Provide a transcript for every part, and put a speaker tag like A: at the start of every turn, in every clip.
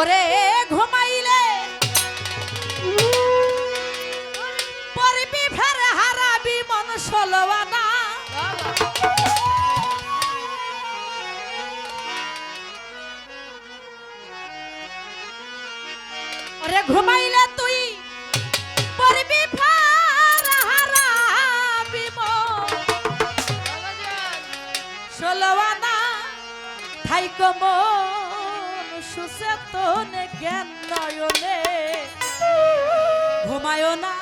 A: ওরে ঘুমাইলে। পরবি ফের হারাবি মন সলবানা ওরে ঘুমাইলে তুই, পরবি ফের হারাবি মন সলবানা থাইকো মন। সুচেতন জ্ঞান নয়নে। ঘুমায় না।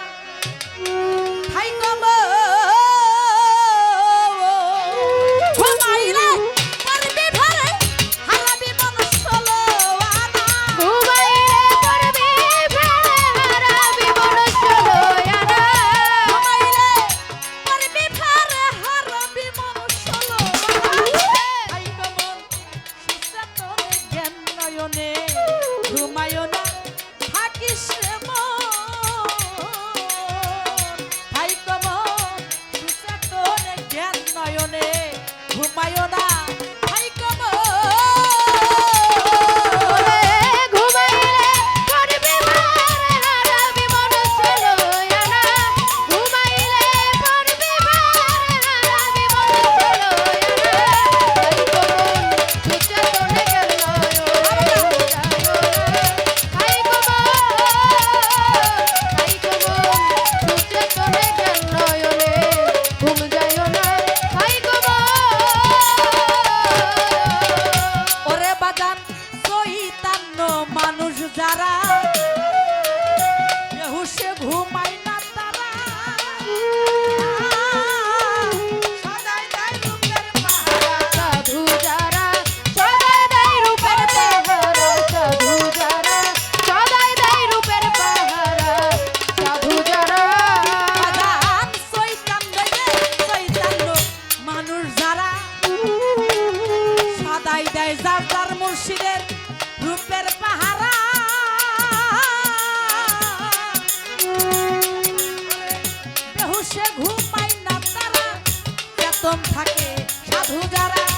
B: সাধু যারা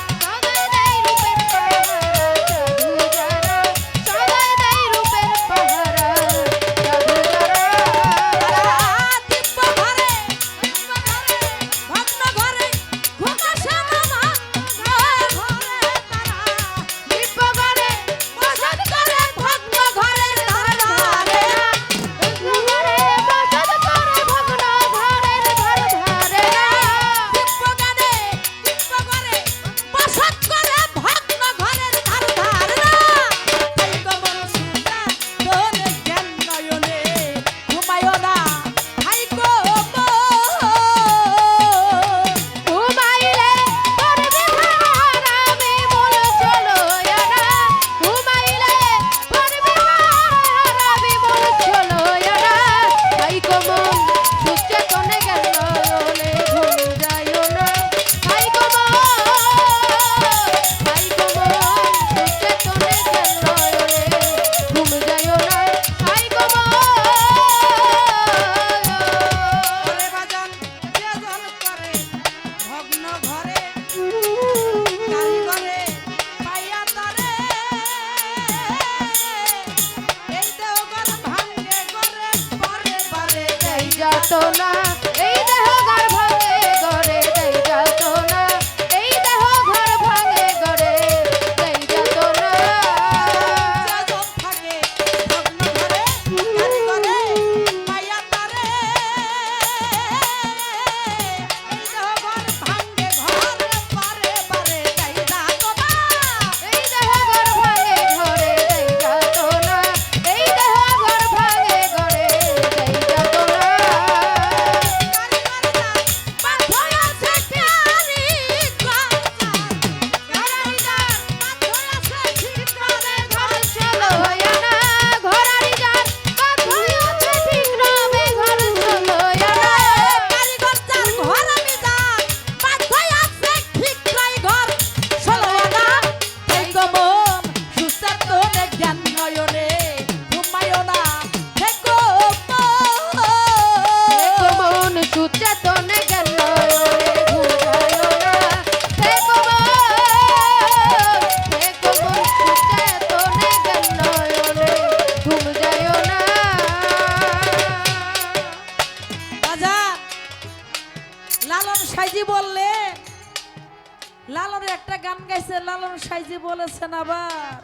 A: বলেছেন আবার।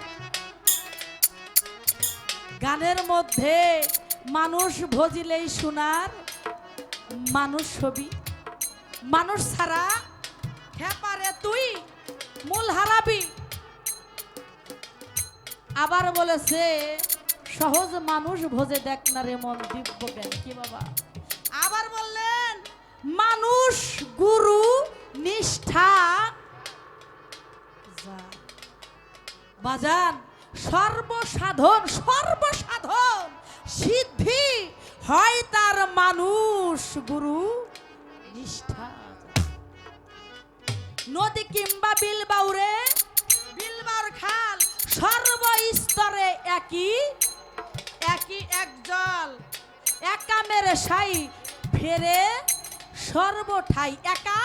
A: গানের মধ্যে মানুষ ভজিলেই শোনার মানুষ ছবি। মানুষ ছাড়া খেপারে তুই, মূল হারাবি। আবার বলেছে, সহজ মানুষ ভোজে দেখ না রে মন দিব্য জ্ঞান। কি বাবা? আবার বললেন, মানুষ গুরু বাজান, সর্বসাধন সর্বসাধন, সিদ্ধি, হয় তার মানুষ গুরু নিষ্ঠা। নদী কিংবা বিল বাউরে বিলবার খাল, সর্বস্তরে একই একই এক জল। একা মেরে সাই, ফেরে সর্বঠাই। একা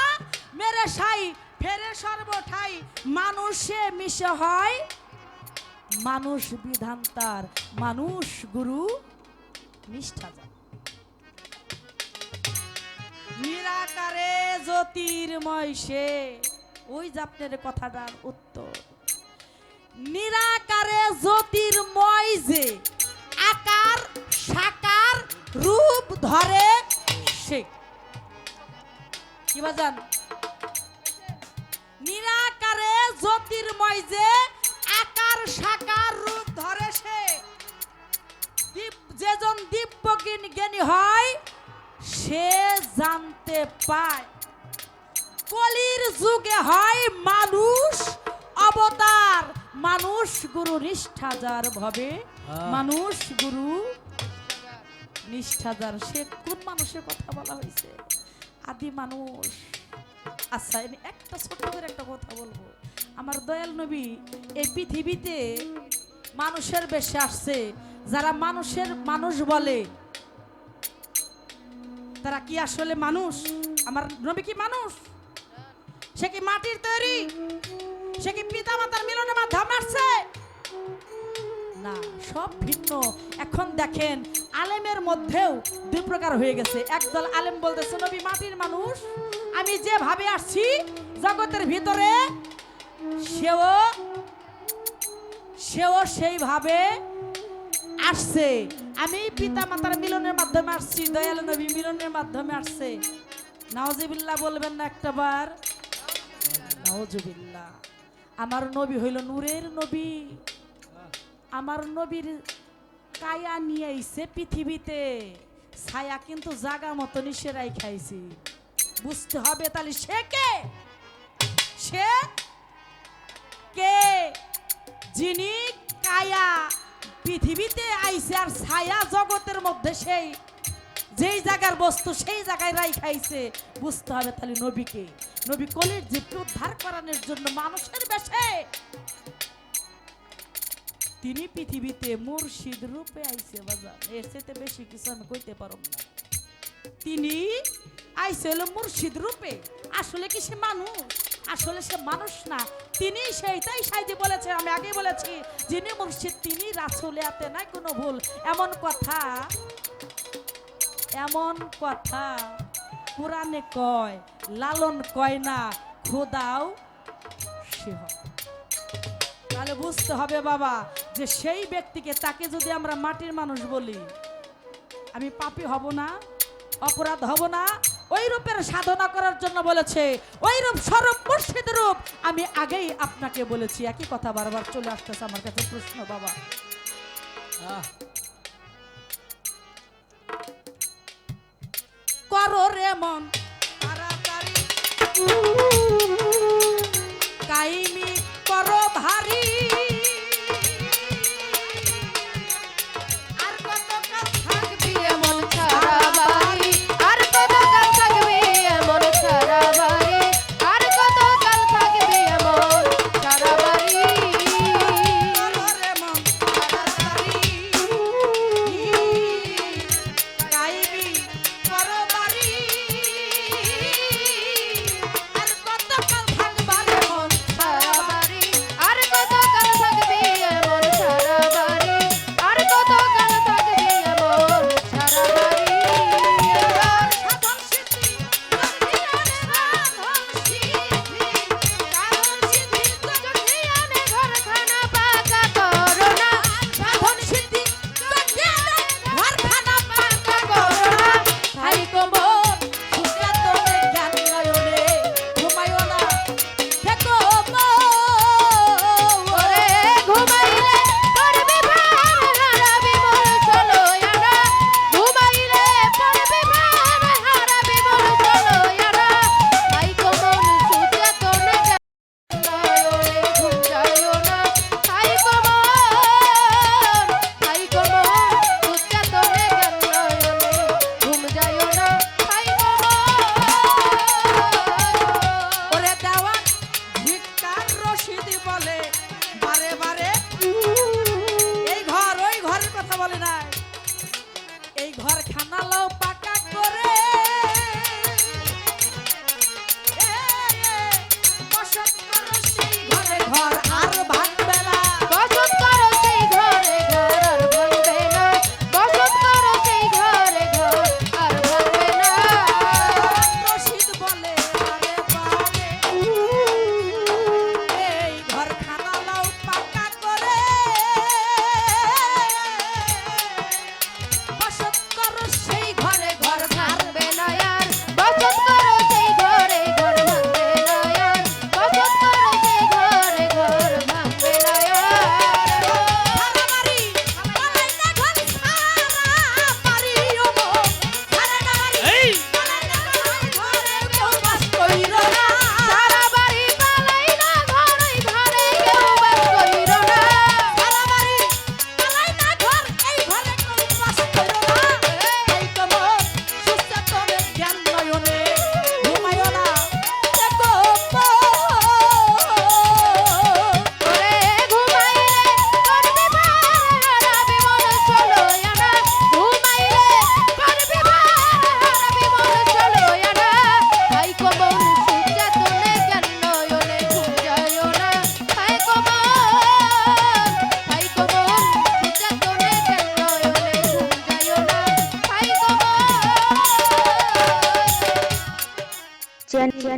A: মেরে সাই, ফেরে সর্বঠাই। মানুষে মিশে হয় মানুষ বিধান তার, মানুষ গুরু নিষ্ঠা নিরাকারে জ্যোতির্ময় সে, ওই যে আপনার কথাটার উত্তর। নিরাকারে জ্যোতির্ময় যে, আকার, সাকার, রূপ ধরে সে। কি বাজান? নিরাকারে জ্যোতির্ময় যে সাকার রূপ ধরে সে। যেজন দিব্য জ্ঞানী- হয় সে জানতে পায়। কলির যুগে হয় মানুষ অবতার। মানুষ গুরু নিষ্ঠা যার ভবে। মানুষ গুরু নিষ্ঠা যার। সে কোন মানুষের কথা বলা হয়েছে আদি মানুষ। আচ্ছা একটা ছোট্ট করে একটা কথা বলব। আমার দয়াল নবী, এই পৃথিবীতে মানুষের বেশে আসছে। যারা মানুষের মানুষ বলে, তারা কি আসলে মানুষ? আমার নবী কি মানুষ? সে কি মাটির তৈরি? সে কি পিতা মাতার মিলনের মাধ্যমে আসছে? না, সব ভিন্ন। এখন দেখেন, আলেমের মধ্যেও দুই প্রকার হয়ে গেছে। একদল আলেম বলতেছে, নবী মাটির মানুষ, আমি যেভাবে আসছি, জগতের ভিতরে সেও সেও সেইভাবে আসছে। আমি পিতা মাতার মিলনের মাধ্যমে আসছি, দয়াল নবী মিলনের মাধ্যমে আসছে। নাওজিবিল্লাহ বলবেন না একটা বার। নাওজুবিল্লাহ। আমার নবী হইল নূরের নবী। আমার নবীর কায়া নিয়ে আইছে পৃথিবীতে। ছায়া কিন্তু জাগা মতো নিশেরাই খাইছি। বুঝতে হবে তাহলে সে কে? সে কে? যিনি কায়া পৃথিবীতে আইছে আর ছায়া জগতের মধ্যে সেই, যেই জায়গার বস্তু সেই জায়গায় রাই খাইছে, বুঝতে হবে তাহলে নবীকে নবী কলির জীবকে উদ্ধার করানোর জন্য মানুষের বেশে। তিনি পৃথিবীতে মুর্শিদ রূপে আইসে বাজার। এর চেয়ে বেশি কিছু আমি কইতে পারব না। তিনি আইছে হলো মুর্শিদ রূপে। আসলে কি সে মানুষ? আসলে সে মানুষ না। তিনি সেইটাই সাইজি বলেছে, আমি আগে বলেছি, যিনি মুর্শিদ, তিনি রাসুলে আতে নাই কোনো ভুল। এমন কথা এমন কথা কোরআনে কয়, লালন কয় না, খোদাও সে হয় তাহলে বুঝতে হবে বাবা, যে সেই ব্যক্তিকে, তাকে যদি আমরা মাটির মানুষ বলি, আমি পাপি হব না, অপরাধ হব না ওই রূপের সাধনা করার জন্য বলেছে ওই রূপ স্বরূপ মুর্শিদ রূপ। আমি আগেই আপনাকে বলেছি একই কথা বারবার চলে আসতেছে আমার কাছে প্রশ্ন বাবা। করো রে মন তাড়াতাড়ি। কাইমি করো ভারী।